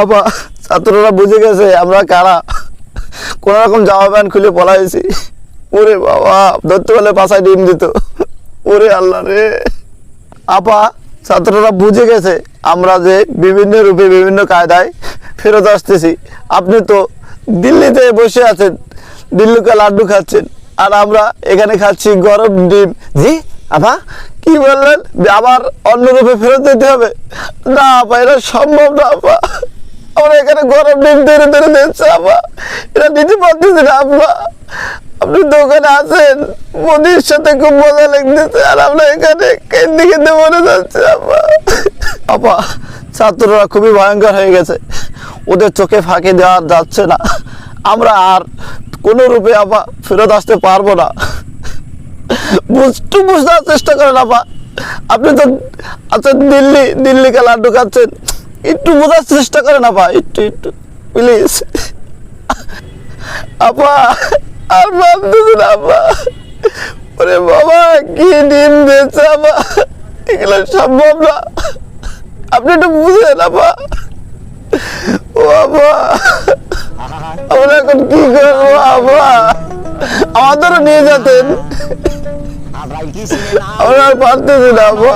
আবা ছাত্ররা বুঝে গেছে আমরা কারা। কোন রকম জামা প্যান্ট খুলে পলাইছি। ওরে বাবা, ধরতে পারলে পাশায় ডিম দিত। ওরে আল্লাহ রে। আপা ছাত্ররা বুঝে গেছে আমরা যে বিভিন্ন রূপে বিভিন্ন কায়দায় ফেরত আসতেছি। আপনি তো দিল্লিতে বসে আছেন, দিল্লিকে লাড্ডু খাচ্ছেন, আর আমরা এখানে খাচ্ছি গরম ডিম। জি আপা কি বললেন? আবার অন্য রূপে ফেরত দিতে হবে? না আপা এটা সম্ভব না আপা গরম ডিম ধরে ধরে দিচ্ছে এটা আপা আপনি দোকানে আছেন, মোদির সাথে খুব মজা লাগতেছে, আর আমরা এখানে কেন্দি মনে যাচ্ছে আপা আপা ছাত্ররা খুবই ভয়ঙ্কর হয়ে গেছে। ওদের চোখে ফাঁকি দেওয়া যাচ্ছে না। আমরা আর কোনো রূপে আপা ফেরত আসতে পারব না। বুঝতে বুঝতে চেষ্টা করেন আপা আপনি তো আচ্ছা দিল্লি, দিল্লিকে লাড্ডু খাচ্ছেন। একটু বোঝার চেষ্টা করেন আপা একটু একটু প্লিজ আপা আর না আপা। ওরে বাবা কি ডিম দিয়েছে আপা। এগুলো সম্ভব না। আপনি একটু বুঝেন আপা। ও আপা আমরা এখন কি করব আপা? আমাদেরও নিয়ে যেতেন। আমরা আর পারতেছি না আপা।